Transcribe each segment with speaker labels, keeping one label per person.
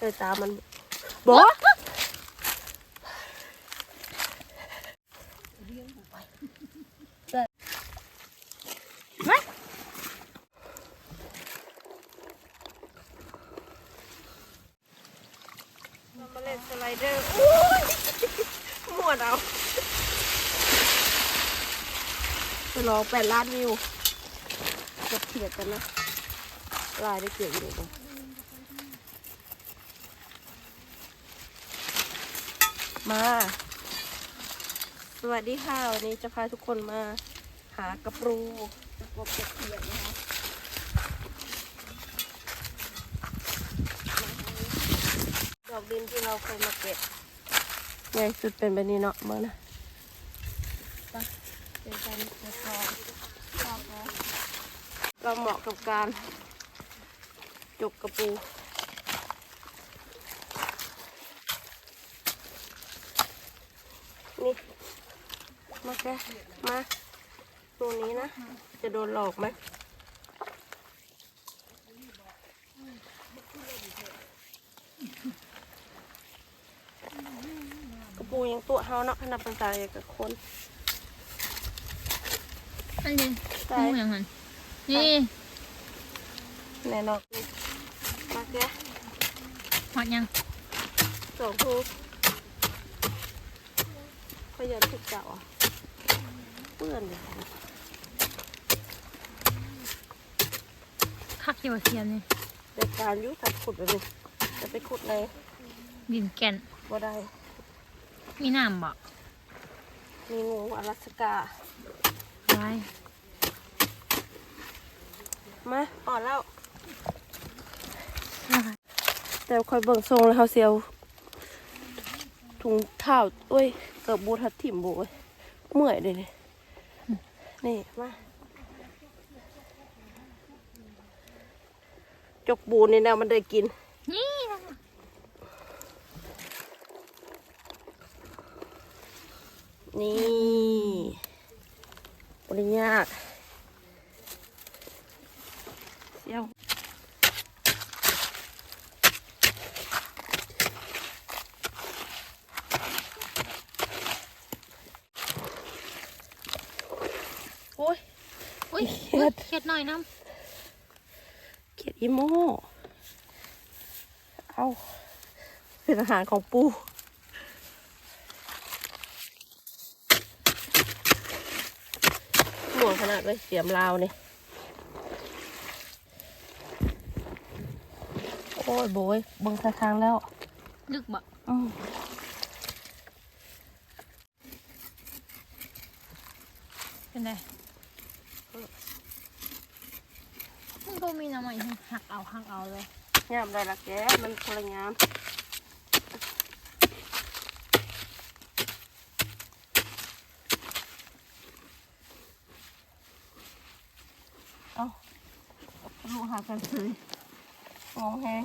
Speaker 1: เลยตามันบอกเรามาเล่นสไลเดอร์โอ้ยหมวดเอาไปลองแปดล้านวิวจะเทียบกันนะลายได้เกี่ยวอยู่เลย มา สวัสดีค่ะ วันนี้จะพาทุกคนมา หากระปรูกระปบกระเทียมนะคะดอกดินที่เราเคยมาเก็บไงสุดเป็นแบบนี้เนาะเมื่อนะเป็นการก็บขอบก็เหมาะกับการจุกกระปู นี่ มาแกมาตรงนี้นะ จะโดนหลอกไหมกระปูยังตัวเฮาเนาะขนาดเป็นตายกับคน
Speaker 2: อันนี้
Speaker 1: ใช่
Speaker 2: หูอย่างนั้นนี่
Speaker 1: แน่นอนนี่มาแก
Speaker 2: หอดยัง
Speaker 1: สองทูขยันทุกเจ้าอะ เปื้อนเลย
Speaker 2: คักเกี่ยวกับเทียมนี่
Speaker 1: ในการอยุถัดขุดแบบนี้จะไปขุดใน
Speaker 2: ดินแก่น
Speaker 1: บ่ได้
Speaker 2: มีน้ำบ่
Speaker 1: มีงูอลาสกา
Speaker 2: ไว้
Speaker 1: มาอ่อนแล้ว
Speaker 2: นะคะ
Speaker 1: แต่คอยเบิ่งทรงแล้วเขาเสียวถุงเท้าเอ้ยเกือบบูทัดถิ่มบูเว้ยเมื่อยเลยนี่ นี่มาจกบูนี่นะมันได้กิน
Speaker 2: นี่นะคะ
Speaker 1: นี่บริยาเสียวโอ้ย
Speaker 2: อุ้ ย
Speaker 1: เฮ็
Speaker 2: อุ๊ย
Speaker 1: ด
Speaker 2: เฮ็ดหน่อยน้
Speaker 1: เขียดอีโม่เอาเป็นอาหารของปูหมวงขนาดเลยเสียมลาวนี่โอ้ยโบยเบิ่งสักครั้งแล้วำ
Speaker 2: ลึกบ่
Speaker 1: อืม
Speaker 2: เป็นไง มันก็มีน้ำมันหักเอาหักเอาเลย
Speaker 1: ยามได้ละแกมันพลังงามเอาลูกหากันเลยมองแฮง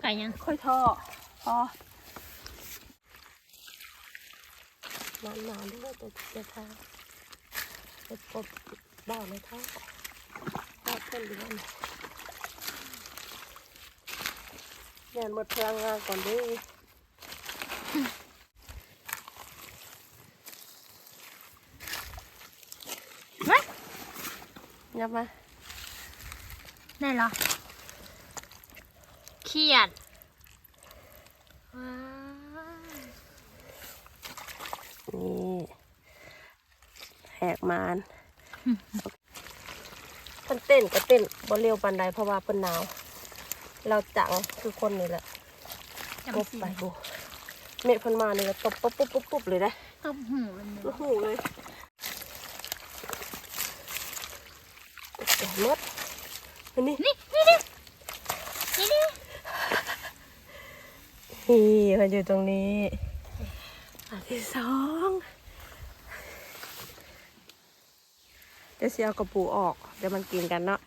Speaker 2: ไก่ยัง
Speaker 1: ค่อยท่อพอ น้ำหนาด้วยตัวจะทาจะกบบ้าไม่ท่อท่อเพิ่อนดีกว่านะเรียนหมดพลังงานก่อนดิยับมา
Speaker 2: ได้หรอเครียดว้าว
Speaker 1: นี่แห กมานเพิ่นเต้นก็เต้นบ่เร็วปานใดเพราะว่าเพิ่นหนาว เราจังคือคนนี่แหละกบ
Speaker 2: จำสี
Speaker 1: ไปบุเมฆเพิ่นมานี่ก็ตบปุ๊บปุ๊บปุ๊บปุ๊บเลยนะ
Speaker 2: ตบหูมันเลย
Speaker 1: โอ้โหเลยแก่มดอันนี้
Speaker 2: นี่นี่ดินี่ดิ
Speaker 1: นี่เพิ่นอยู่ตรงนี้อันที่สอง ดี๋ยวสิเอากระปูออก เดี๋ยวมันกินกันเนาะ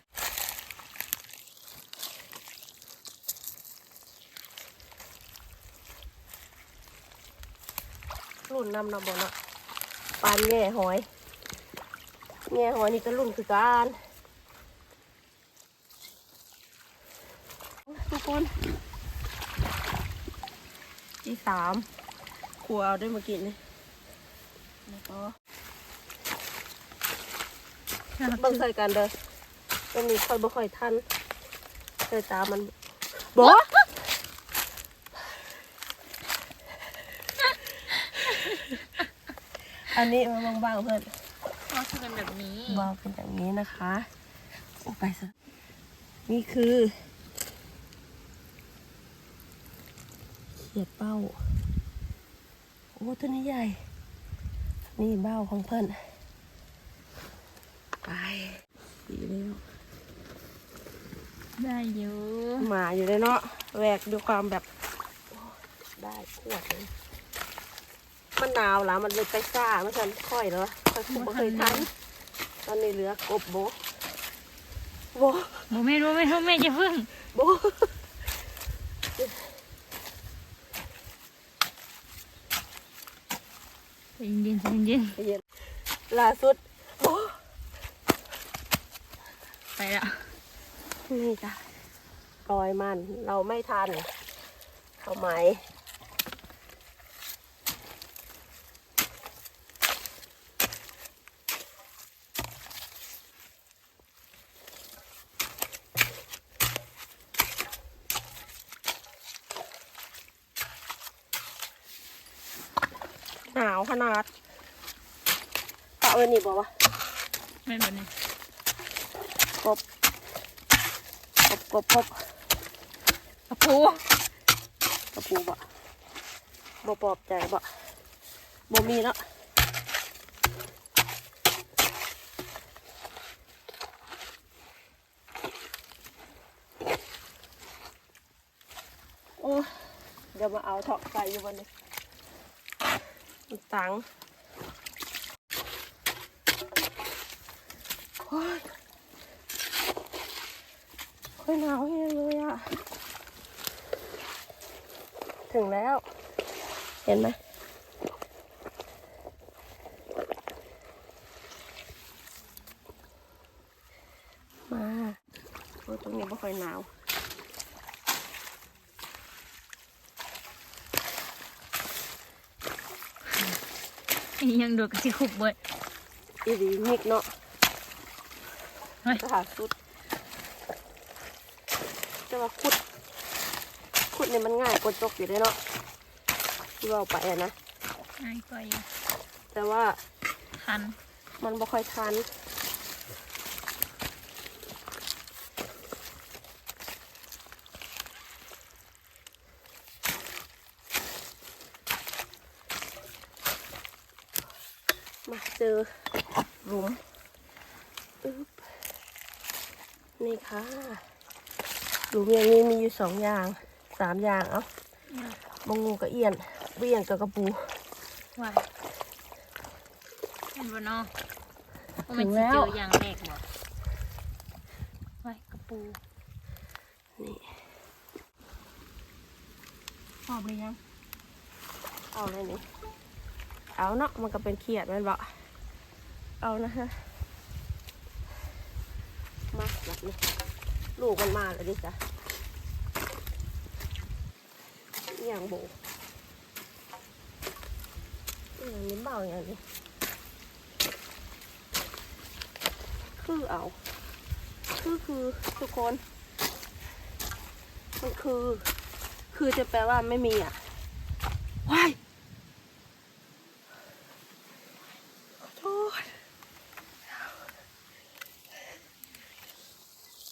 Speaker 1: รุ่นนำนำบเนาะปานแง่หอยแง่หอยนี่ก็รุ่นคือการทุกคนที่สามครัวเอาด้วยมากินนี่แล้วก็ เบิ่งใส่กันเด้อตรงนี้ค่อยบ่ค่อยทันใส่ตามันบ่อันนี้มันบางๆเพื่อน
Speaker 2: เราทำกันแบบนี้
Speaker 1: วางเป็นอย่างนี้นะคะโอ้ไปซะนี่คือเขียดเป้าโอ้ตัวนี้ใหญ่ นี่เบ้าของเพื่อน ไปดีแล้ว
Speaker 2: ได้อยู่
Speaker 1: หมาอยู่เลยเนาะแหวกด้วยความแบบโอ้ได้ขวดเลยมันหนาวแล้วมันเลยไปซ่าเมื่อฉันค่อยแล้วค่อยคุมเคยทันตอนนี้เหลือกบโบโบ
Speaker 2: โมเมนต์โมเมนต์โมเมนต์จะพึ่ง
Speaker 1: โบ
Speaker 2: ใจเย็นใจเย็น
Speaker 1: เย็นล่าสุดโอ้
Speaker 2: ไปละ
Speaker 1: นี่จ้ะรอยมันเราไม่ทันเขาไหมหนาวขนาดเอาเอินนี่บอกว่า
Speaker 2: ไม่แบบนี้
Speaker 1: กบ ก บกบกบ
Speaker 2: กระปู
Speaker 1: กระปูบ่บ่ปลอบใจบ่บ่มีเนาะโอ้เดี๋ยวมาเอาเถาะใส่อยู่บนนี้ตังโอ้ยโอ้ ยหนาวแห้งเลยอะถึงแล้ว เห็นไหมมาโอ้ยตรงนี้ไม่ค่อยหนาว
Speaker 2: ยังดูกระสิขุบเบิด
Speaker 1: อีดีมิกเนาะ
Speaker 2: เฮ้ย
Speaker 1: สถานสุด จะว่าขุด ขุดเนี่ยมันง่ายกว่าจกอยู่เลยเนาะที่ว่าเอาไปอะนะ
Speaker 2: ง่ายกว่าอยู่
Speaker 1: แต่ว่า
Speaker 2: ทัน
Speaker 1: มันบ่ค่อยทันมาเจอหลุมอึ๊บนี่ค่ะ หลุมอย่างนี้มีอยู่สองอย่างสามอย่างเอ้าบงงูกับเอียนเบี้ยงกับกระปู
Speaker 2: ว่าเห็นบ่เนาะว่า
Speaker 1: ถึ
Speaker 2: มัน
Speaker 1: ง
Speaker 2: สิ
Speaker 1: แล้ว
Speaker 2: เจออย่างแรกบ่ไว้กระปู
Speaker 1: นี่พอบหรือยังเอาเลยนี่เอาเนาะมันก็เป็นเขียดแมันบ่เอานะฮะมาแบบนี้ลูกมันมาเลยดิจ้ะ อหย่างโบอหย่างนี้เบาอย่างนี้คือเอา คือคือทุกคน มันคือ คือจะแปลว่าไม่มีอะว้ายขอโทษ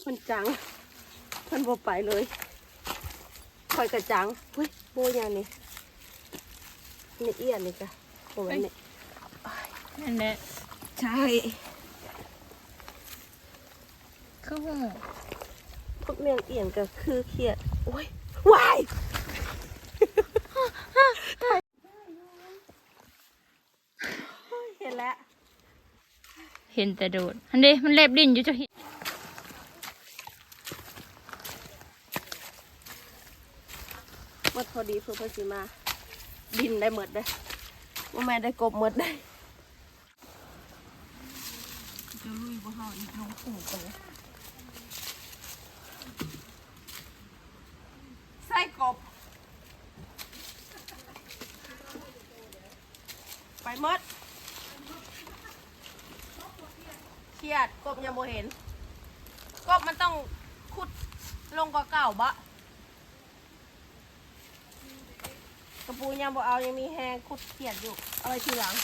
Speaker 1: มันจัง มันบไปเลยคอยกระจังเฮ้ย โบยางนี่นี่เอียนนี่จ้ะโอ้ยนี่
Speaker 2: นั่นแหละ
Speaker 1: ใช่
Speaker 2: คือหู
Speaker 1: พวกเมียงเอียนก็คือเขียดโอ้ยว้ายเห็นแล้ว
Speaker 2: เห็นแต่โดดอันเด้มันเล็บดินอยู่จะเห็น
Speaker 1: มดพอดีเพื่อเพนสิมา ดินได้หมดเลยว่าแม่ได้กบหมดได้
Speaker 2: บ่เฮาอีกน้องปู่โต
Speaker 1: ไส้กบ ไปหมดเครียดกบยังบ่เห็น กบมันต้องขุดลงกว่าเก่าบะ กระปูยังบ่เอายังมีแหงขุดเครียดอยู่เอาไว้ทีหลัง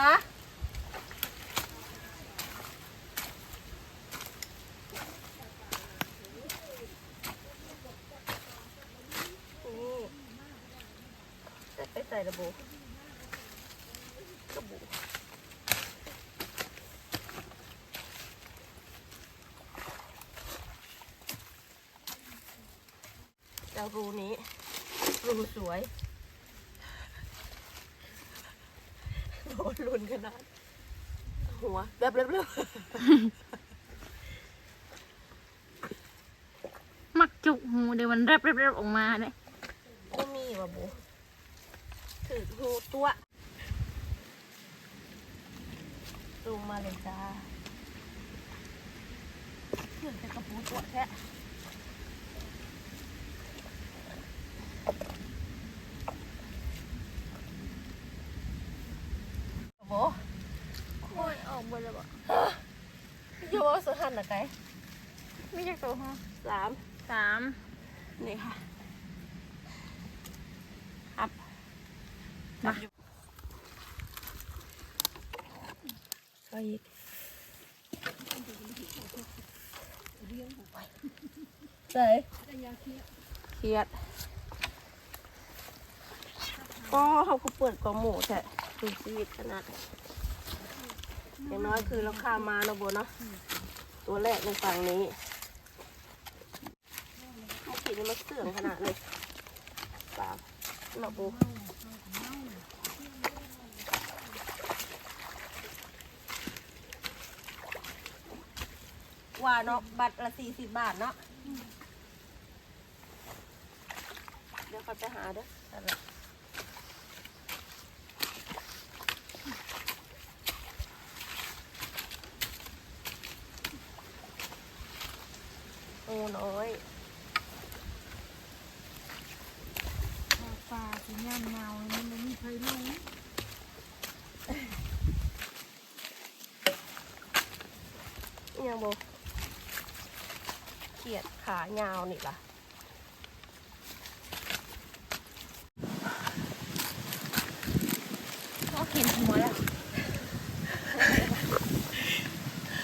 Speaker 1: ฮะนี่จะไปใส่ระบุกระบุเจ้า รูนี้ รูสวยโดนลุนขนาด หัวแบบเร็ว
Speaker 2: มักจุกหูเดี๋ยวมันแรบๆๆออกมาเนี่ย
Speaker 1: ๆก็มีว่ะบูถือหูตัวลงมาเลยจ้าเพื่อนจะกระปูตัวแท้ โบ
Speaker 2: โอ้ยออกบ่ได้บ่
Speaker 1: โยสุหันนะไก
Speaker 2: มีจักตัวฮะ
Speaker 1: สาม
Speaker 2: สาม
Speaker 1: นี่ค่ะครับ
Speaker 2: มา
Speaker 1: ก็อีกใส่เครียด ก็เขาก็เปิดกองหมูแท้ดูชีวิตขนาดอย่างน้อยคือเราข้ามมาเนาะโบเนาะตัวแรกในฝั่งนี้เมื่อกี้นี่มันเสื่องขนาดเลยปากเนาะโบว่าเนาะบัตรละสี่สิบบาทเนาะเดี๋ยวเขาจะหาเด้อน้อย
Speaker 2: ปลาสิย่านเงามันบ่มีใครลง
Speaker 1: อิห ยังโบเขียดขายาวนี่ล่ะ
Speaker 2: ก็เห็นหัวแล้ว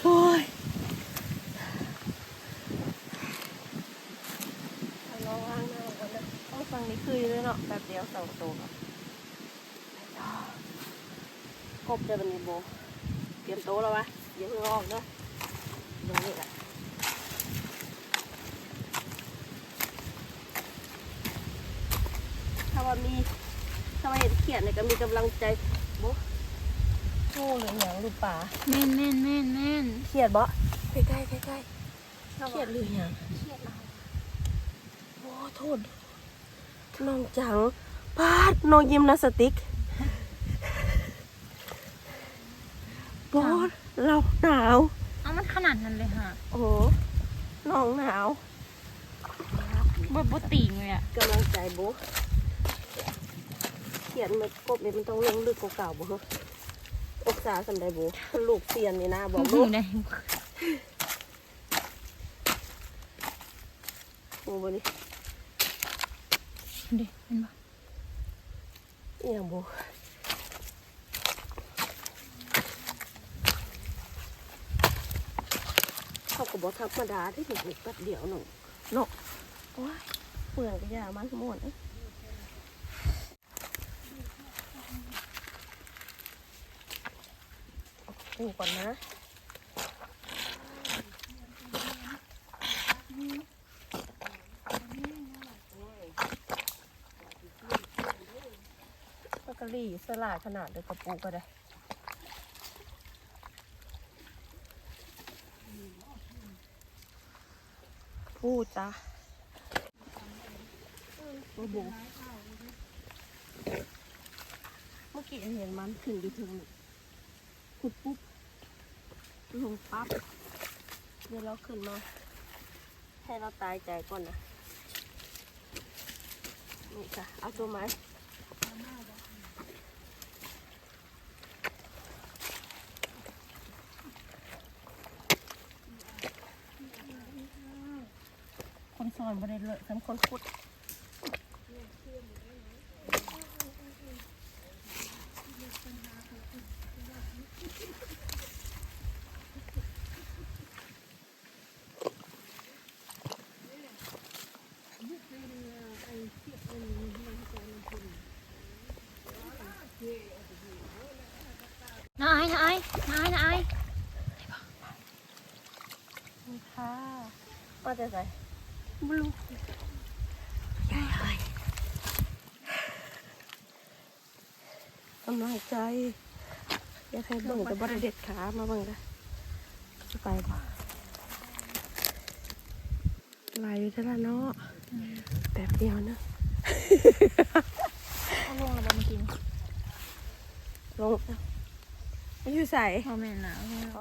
Speaker 1: โอ้ยลองล้างหน้าก่อนนะต้องฟังนี้คือเลยเนาะแบบเดียวสองตัวเนาะกบเดี๋ยวมันมีโบเตรียมโต๊ะแล้ววะเดี๋ยวเพิ่งออกเนาะ ตรงนี้แหละถ้าว่ามีถ้าว่าเห็นเขียดเนี่ยก็มีกำลังใจโบโอ้หรือหยังหรือป่า
Speaker 2: แม่นแม่นแม่นแม่น
Speaker 1: เขียดบ่ใกล้ใกล้ใกล้ใกล้เขียดหรือหยัง
Speaker 2: เครียดเอา
Speaker 1: โอ้โทษน้องจังปาดน้องยิมนาสติกบอสเราหนาว
Speaker 2: เอามันขนาดนั้นเลยฮะ
Speaker 1: โอ้โหน้องหนาว
Speaker 2: บ่บ่ติงเลยอะ
Speaker 1: กำลังใจโบะเขียนมันกบเนี่ยมันต้องลงลึกกว่าเก่าบ่ฮะอกษาสำได้โบะลูกเซียนนี่นะบอก
Speaker 2: หู
Speaker 1: ลูก
Speaker 2: ได้
Speaker 1: โอ้โบนี่
Speaker 2: ดิเห็นบ่
Speaker 1: เอียงโบะเขา ก็บอกธรรมดาที่ถูกแป๊บเดียวหนูเนาะโอ้ยเปลืองก็ยามันหมดเอ้ยดูก่อนนะมะกะลี่สลายขนาดเดียวกับปูก็ได้ ปูจ้ะบูบูกี้เห็นมันขึ้นอยู่ถึงขุดปุ๊บลงปั๊บเดี๋ยวเราขึ้นมาให้เราตายใจก่อนนะนี่ค่ะเอาตัวไม้ สอนบริเลยสำคนขุด
Speaker 2: นายนายนายนาย
Speaker 1: นี่ค่ะว่าจะใส่ บลูกำลังใจ อยากให้เบิ่งแต่บริเด็ดขามาบิ่งนะจะไปบ่ลายอยู่ท่านั้นเนาะแบบเดียวนะ
Speaker 2: เอาลงแล้วมากิน
Speaker 1: ลงอยู่ใส่
Speaker 2: พ่อแม่หนาว